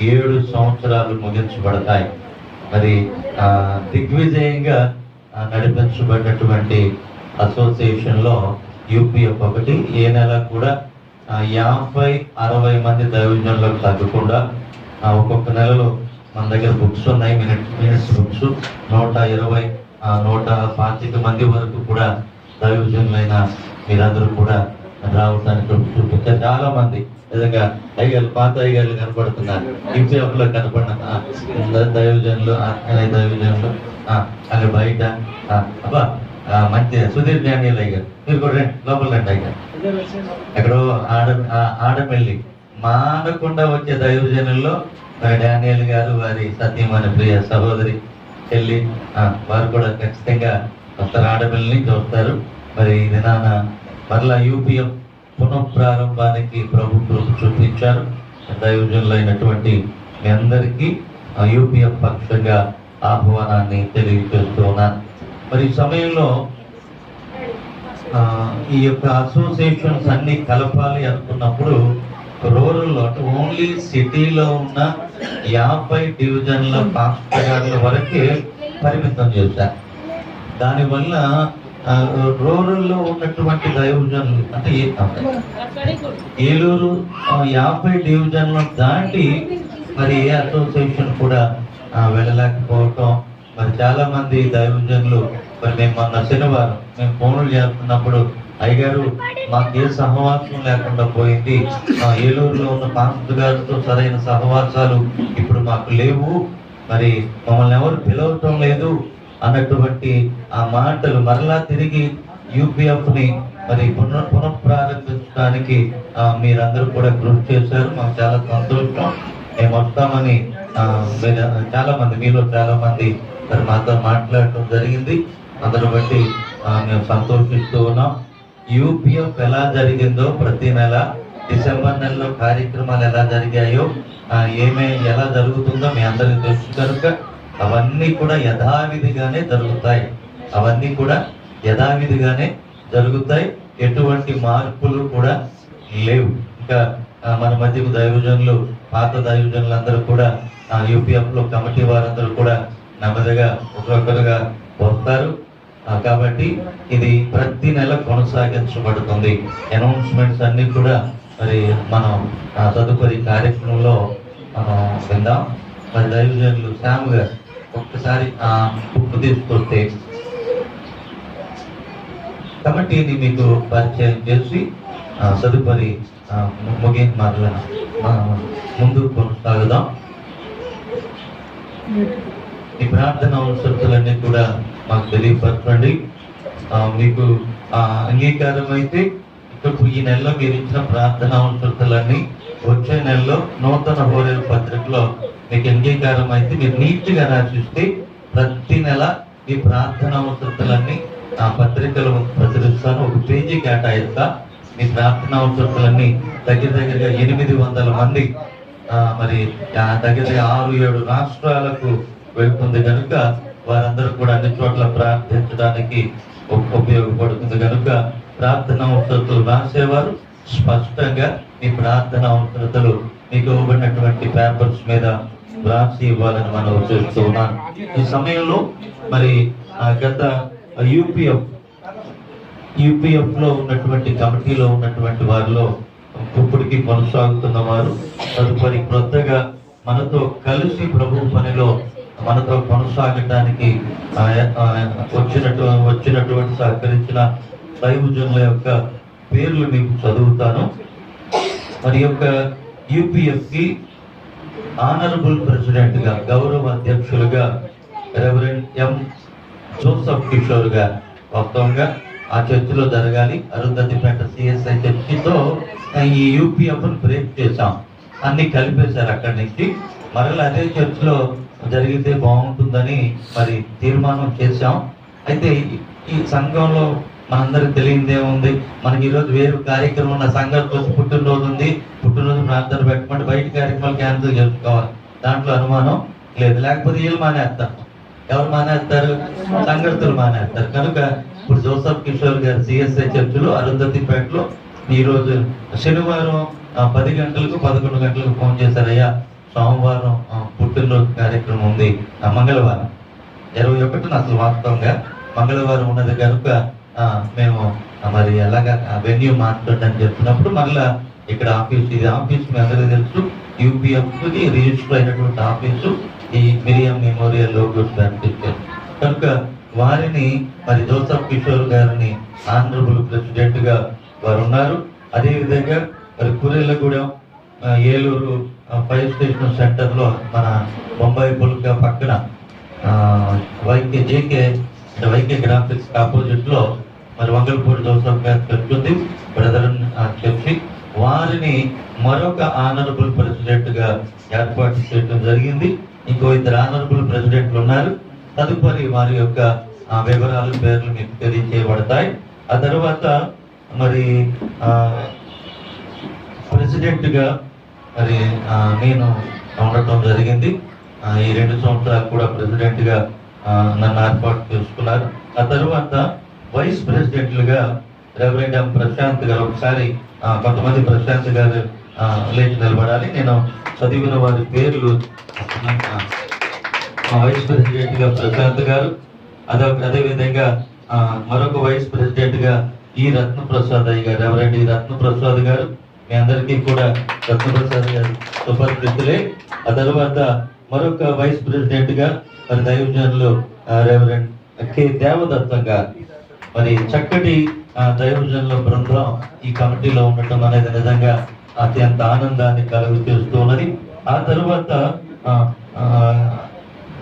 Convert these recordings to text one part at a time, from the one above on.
ఏడు సంవత్సరాలు ముగించబడతాయి. మరి దిగ్విజయంగా నడిపించబడినటువంటి అసోసియేషన్లో యూపీఎఫ్ ఒకటి ఏ నెల కూడా యాభై అరవై మంది దైవజనులకు తగ్గకుండా ఒక్కొక్క నెలలో మన దగ్గర బుక్స్ ఉన్నాయి మినిట్ మినిట్స్ బుక్స్. నూట ఇరవై నూట పాతిక మంది వరకు కూడా దైవజనులైన మీరందరూ కూడా రావడానికి చూపించారు. చాలా మంది నిజంగా అయ్యగారు పాత అయ్యగారు కనపడుతున్నారు. యూపీఎఫ్లో కనపడిన దైవజనులు ఆత్మీయ దైవజనులు ఆ, అక్కడ బయట అబ్బా ఆ, మంచి సుధీర్ డానియల్ అయ్యారు. మీరు కూడా రండి, లోపల రండి అయ్యారు ఎక్కడో ఆడ ఆ- ఆడమెల్లి మానకుండా వచ్చే దైవజనుల్లో మరి డానియల్ గారు వారి సత్యమైన ప్రియ సహోదరి చెల్లి ఆ, వారు కూడా ఖచ్చితంగా వస్తారు. ఆడపిల్లని చూస్తారు మరి ఈ దినాన మరలా యూపీఎఫ్ పునఃప్రారంభానికి ప్రభు కృప చూపించారు. దైవజనులైనటువంటి మీ అందరికీ ఆ యూపీఎఫ్ పక్షంగా ఆహ్వానాన్ని తెలియజేస్తూ ఉన్నాను. మరి ఈ సమయంలో ఈ యొక్క అసోసియేషన్స్ అన్ని కలపాలి అనుకున్నప్పుడు రూరల్ అంటే ఓన్లీ సిటీలో ఉన్న యాభై డివిజన్ల పాస్టర్ వరకే పరిమితం చేశారు. దానివల్ల రూరల్లో ఉన్నటువంటి దైవజనులు అంటే ఏలూరు యాభై డివిజన్లు దాటి మరి ఏ అసోసియేషన్ కూడా వెళ్ళలేకపోవటం. మరి చాలా మంది దైవజనులు మరి మేము మొన్న శనివారం మేము ఫోన్లు చేస్తున్నప్పుడు అయ్యగారు మాకు ఏ సహవాసం లేకుండా పోయింది. ఆ, ఏలూరులో ఉన్న పాస్టర్ గారితో సరైన సహవాసాలు ఇప్పుడు మాకు లేవు. మరి మమ్మల్ని ఎవరు పిలవటం లేదు. అన్నటువంటి ఆ మాటలు మరలా తిరిగి యూపీఎఫ్ని మరి పునః పునఃప్రారంభించడానికి మీరందరూ కూడా కృషి చేశారు. మాకు చాలా సంతోషం. మేము వస్తామని మీరు చాలా మంది మీలో చాలా మంది మరి మాతో మాట్లాడటం జరిగింది. అందరు బట్టి మేము సంతోషిస్తూ ఉన్నాం. యూపీఎఫ్ ఎలా జరిగిందో ప్రతి నెల డిసెంబర్ నెలలో కార్యక్రమాలు ఎలా జరిగాయో ఏమే ఎలా జరుగుతుందో మీ అందరికీ తెలుసు కనుక అవన్నీ కూడా యథావిధిగానే జరుగుతాయి. అవన్నీ కూడా యథావిధిగానే జరుగుతాయి. ఎటువంటి మార్పులు కూడా లేవు. ఇంకా మన మధ్యకు దైవజనులు పాత దైవజనులు అందరూ కూడా యూపీఎఫ్లో కమిటీ వారందరూ కూడా నెమ్మదిగా ఒకరొకరుగా వస్తారు. కాబట్టి ఇది ప్రతి నెల కొనసాగించబడుతుంది. అనౌన్స్మెంట్స్ అన్ని కూడా మరి మనం తదుపరి కార్యక్రమంలో మనం విందాం. మరి దైవజనులు శ్యామ్ గారు ఒక్కసారి ఆ బుక్ తీసుకొస్తే కమిటీని మీకు పరిచయం చేసి తదుపరి ముగి మరల మనం ముందు కొనసాగుదాం. ఈ ప్రార్థన అవసరాలన్నీ కూడా మాకు తెలియపరచండి. మీకు ఆ, అంగీకారం అయితే ఇప్పుడు ఈ నెలలో మీరు ఇచ్చిన ప్రార్థన అవసరాలన్నీ వచ్చే నెలలో నూతన హోరేల పత్రికలో మీకు అంగీకారం అయితే మీరు నీట్గా రాసిస్తే ప్రతి నెల ఈ ప్రార్థన అవసరతలన్నీ ఆ పత్రికలు ప్రచురిస్తాను. ఒక పేజీ కేటాయిస్తా. మీ ప్రార్థన అవసరతలన్నీ దగ్గర దగ్గరగా ఎనిమిది వందల మంది మరి దగ్గర దగ్గర ఆరు ఏడు రాష్ట్రాలకు వెళ్తుంది కనుక వారందరూ కూడా అన్ని చోట్ల ప్రార్థించడానికి ఉపయోగపడుతుంది కనుక ప్రార్థన అవసరతలు రాసేవారు. స్పష్టంగా మీ ప్రార్థన అవసరతలు మీకు ఇవ్వబడినటువంటి పేపర్స్ మీద రాసి ఇవ్వాలని మనం చూస్తూ ఉన్నాను ఈ సమయంలో మరి ఆ, గత యూపీఎఫ్ యూపీఎఫ్లో ఉన్నటువంటి కమిటీలో ఉన్నటువంటి వారిలో ఇప్పటికీ కొనసాగుతున్న వారు తదుపరి క్రొత్తగా మనతో కలిసి ప్రభు పనిలో మనతో కొనసాగటానికి వచ్చినట్టు వచ్చినటువంటి సహకరించిన దైవజనుల యొక్క పేర్లు మీకు చదువుతాను. మరి యొక్క యూపీఎఫ్కి ఆనరబుల్ ప్రెసిడెంట్గా గౌరవ అధ్యక్షులుగా రెవరెండ్ ఎం జోసఫ్ కిషోర్గా మొత్తంగా ఆ చర్చిలో జరగాలి. అరుంధతిపేట సిఎస్ఐ చర్చితో ఈ యూపీఎఫ్ బ్రేక్ చేశాం. అన్ని కలిపేశారు అక్కడి నుంచి. మరలా అదే చర్చిలో జరిగితే బాగుంటుందని మరి తీర్మానం చేశాం. అయితే ఈ సంఘంలో మనందరికి తెలియదే ఉంది. మనకి ఈరోజు వేరు కార్యక్రమం ఉన్న సంఘం వచ్చి పుట్టినరోజు ఉంది. పుట్టినరోజు ప్రార్థన పెట్టమంటే బయట కార్యక్రమాలు క్యాన్సిల్ చేసుకోవాలి. దాంట్లో అనుమానం లేదు. లేకపోతే వీళ్ళు మానేస్తారు. ఎవరు మానేస్తారు? సంఘటనలు మానేస్తారు. కనుక ఇప్పుడు జోసఫ్ కిషోర్ గారు సిఎస్ఐ చర్చిలో అరుంధతిపేటలో ఈ రోజు శనివారం పది గంటలకు పదకొండు గంటలకు ఫోన్ చేశారయ్యా. సోమవారం పుట్టినరోజు కార్యక్రమం ఉంది. ఆ, మంగళవారం. ఇరవై ఒకటిన అసలు వాస్తవంగా మంగళవారం ఉన్నది కనుక మేము మరి ఎలాగా వెన్యూ మార్చొద్దని చెప్పినప్పుడు మళ్ళా ఇక్కడ ఆఫీస్ ఇది ఆఫీస్ మీ అందరికీ తెలుసు యూపీఎఫ్కి రిజిస్టర్ అయినటువంటి ఆఫీసు ఈ మిరియం మెమోరియల్ లోగోస్ కనిపించారు కనుక వారిని మరి జోసఫ్ కిషోర్ గారిని ఆంధ్రబుల్ ప్రెసిడెంట్గా వారు ఉన్నారు అదేవిధంగా మరి కురేళ్ళగూడెం ఏలూరు ఫైర్ స్టేషన్ సెంటర్లో మన బొంబాయి పుల్క పక్కన వైకే జేకే అంటే వైకే గ్రాఫిక్స్ ఆపోజిట్లో మరి వంగల్పూడి జోసఫ్ గారు చెప్తుంది బ్రదర్ చెప్పి వారిని మరొక ఆనరబుల్ ప్రెసిడెంట్గా ఏర్పాటు చేయడం జరిగింది. ఇంకో ఇద్దరు ఆనరబుల్ ప్రెసిడెంట్లు ఉన్నారు. తదుపరి వారి యొక్క వివరాలు పేర్లు మీకు తెలియజేయబడతాయి ఆ తర్వాత మరి ప్రెసిడెంట్గా మరి నేను ఉండటం జరిగింది. ఈ రెండు సంవత్సరాలు కూడా ప్రెసిడెంట్గా నన్ను ఏర్పాటు చేసుకున్నారు. ఆ తర్వాత వైస్ ప్రెసిడెంట్లుగా రెవరెండ్ ఎం ప్రశాంత్ గారు ఒకసారి కొంతమంది ప్రశాంత్ గారు లేచి నిలబడాలి. నేను చదివిన వారి పేర్లు వైస్ ప్రెసిడెంట్గా ప్రశాంత్ గారు అదొక అదే అదేవిధంగా మరొక వైస్ ప్రెసిడెంట్గా ఈ రత్న ప్రసాద్ అయ్య గారు ఎవరండి ఈ రత్న ప్రసాద్ గారు మీ అందరికీ కూడా రత్న ప్రసాద్ గారు సుపరిచితులే ఆ తర్వాత మరొక వైస్ ప్రెసిడెంట్గా మరి దైవజనులు రెవరెండ్ కె దేవదత్తం గారు. మరి చక్కటి ఆ, దైవజనుల బృందం ఈ కమిటీలో ఉండటం అనేది నిజంగా అత్యంత ఆనందాన్ని కలుగు చేస్తూ ఉన్నది. ఆ తర్వాత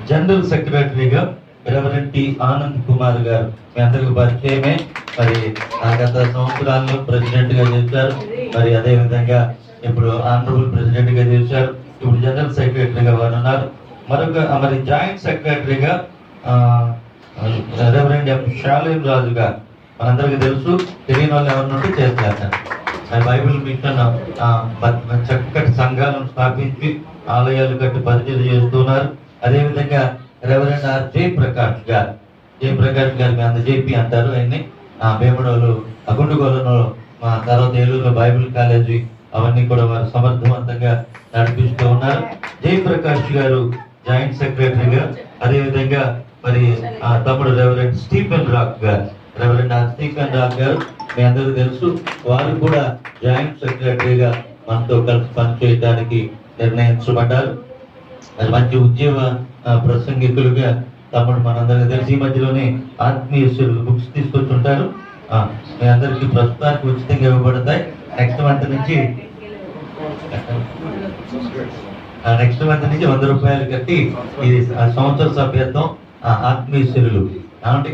జనరల్ సెక్రటరీగా రెవరెంట్ టి. ఆనంద్ కుమార్ గారు మీ అందరికి పరిచయమే. మరి ఆ గత సంవత్సరాల్లో ప్రెసిడెంట్గా చేశారు మరి అదే విధంగా ఇప్పుడు ఆనరబుల్ ప్రెసిడెంట్గా చేశారు ఇప్పుడు జనరల్ సెక్రటరీగా వారు ఉన్నారు. మరొక మరి జాయింట్ సెక్రటరీగా చదవరండి రెవరెండ్ ఎం షాలేం రాజు గారు మనందరికీ తెలుసు తెలియని వాళ్ళు ఎవరినుంటే చేస్తారు. ఆ బైబిల్ మిషన్ ఆ, చక్కటి సంఘాలను స్థాపించి ఆలయాలు కట్టి పరిచయం చేస్తున్నారు. అదేవిధంగా రెవరెండ్ ఆర్ జయప్రకాష్ గారు. జయప్రకాష్ గారు మీ అందరు జేపీ అంటారు ఆయన్ని. ఆ భీముడోలు అగుండుగోలను మా తర్వాత ఏలూరులో బైబిల్ కాలేజీ అవన్నీ కూడా వారు సమర్థవంతంగా నడిపిస్తూ ఉన్నారు. జయప్రకాష్ గారు జాయింట్ సెక్రటరీగా అదేవిధంగా మరి ఆ తమ్ముడు రెవరెంట్ స్టీఫెన్ రాక్ గారు రెవరెండ్ ఆర్ స్టీఫెన్ రాక్ గారు మీ అందరికీ తెలుసు వారు కూడా జాయింట్ సెక్రటరీగా మనతో కలిసి పనిచేయడానికి నిర్ణయించబడ్డారు. మరి మంచి ఉద్యోగ ప్రసంగికులుగా తమ్ముడు మనందరికీ తెలిసి. ఈ మధ్యలోనే ఆత్మీయశ్వరులు బుక్స్ తీసుకొచ్చుంటారు. మీ అందరికీ ప్రస్తుతానికి ఉచితంగా ఇవ్వబడతాయి. నెక్స్ట్ మంత్ నుంచి నెక్స్ట్ మంత్ నుంచి వంద రూపాయలు కట్టి ఇది సంవత్సర సభ్యత్వం ఆ, కాబట్టి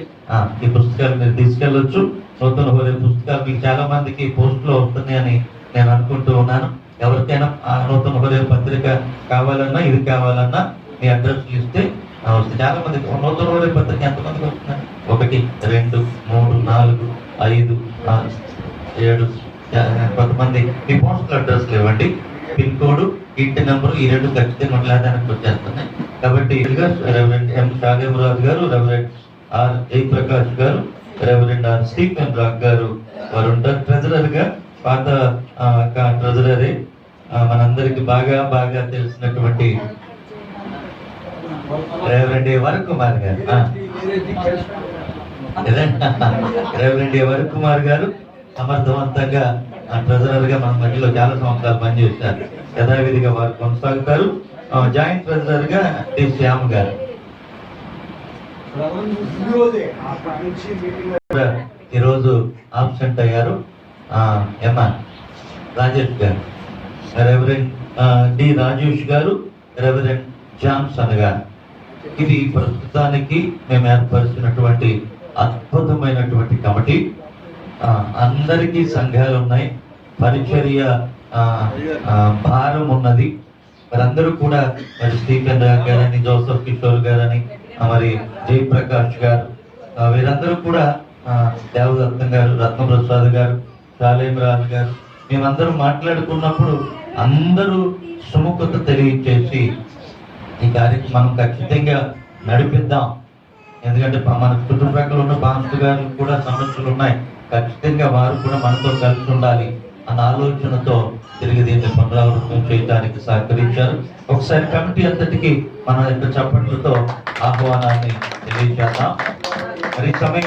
ఈ పుస్తకాలు మీరు తీసుకెళ్ళొచ్చు. నూతన హోరే పుస్తకాలు మీకు చాలా మందికి పోస్ట్ వస్తున్నాయని నేను అనుకుంటూ ఉన్నాను. ఎవరికైనా ఆ నూతన హోరే పత్రిక కావాలన్నా ఇది కావాలన్నా మీ అడ్రస్ ఇస్తే వస్తుంది చాలా మంది నూతన హోరే పత్రిక ఎంతమందికి వస్తున్నాయి ఒకటి రెండు మూడు నాలుగు ఐదు ఆరు ఏడు కొంతమంది. మీ పోస్టల్ అడ్రస్ ఇవ్వండి. పిన్ కోడ్ ఇంటి నెంబరు ఈ రెండు ఖచ్చితంగా ఉండలేదానికి వచ్చేస్తున్నాయి. కాబట్టి రెవరెండ్ ఎం షాగేమరాజు గారు రెవరెండ్ ఆర్ జయప్రకాష్ గారు రెవరెండ్ ఆర్ స్టీఫెన్ రాక్ గారు వారు ఉంటారు. ట్రెజరర్గా పాత ట్రెజరరే మనందరికి బాగా బాగా తెలిసినటువంటి రెవరెండ్ ఏ వర కుమార్ గారు. రెవరెండ్ ఏ వర కుమార్ గారు సమర్థవంతంగా ట్రెజరర్గా మన మధ్యలో చాలా సంవత్సరాలు పనిచేశారు. యథావిధిగా వారు కొనసాగుతారు. జాయింట్ ట్రెజరర్గా టి శ్యామ్ గారు. ఈరోజు ఆబ్సెంట్ అయ్యారు ఆ, ఎమ్మా రాజేష్ గారు. రెవరెండ్ డి రాజేష్ గారు రెవరెంట్ జాన్సన్ గారు. ఇది ప్రస్తుతానికి మేము ఏర్పరిచినటువంటి అద్భుతమైనటువంటి కమిటీ. అందరికీ సంఘాలు ఉన్నాయి పరిచర్య భారం ఉన్నది. వారందరూ కూడా మరి స్టీఫెన్ గారని జోసఫ్ కిషోర్ గారని మరి జయప్రకాష్ గారు వీరందరూ కూడా దేవదత్తం గారు రత్నప్రసాద్ గారు శాలేమరాజు గారు మేమందరూ మాట్లాడుకున్నప్పుడు అందరూ సుముఖత తెలియచేసి ఈ కార్యక్రమం మనం ఖచ్చితంగా నడిపిద్దాం. ఎందుకంటే మన మన చుట్టుప్రక్కల ఉన్న పాస్టర్ గారు కూడా సమస్యలు ఉన్నాయి. ఖచ్చితంగా వారు కూడా మనతో కలిసి ఉండాలి అన్న ఆలోచనతో తిరిగి దీన్ని పునరావృతం చేయడానికి సహకరించారు. ఒకసారి కమిటీ అంతటికి మన యొక్క చప్పట్లతో ఆహ్వానాన్ని తెలియజేద్దాం. మరి సమయంలో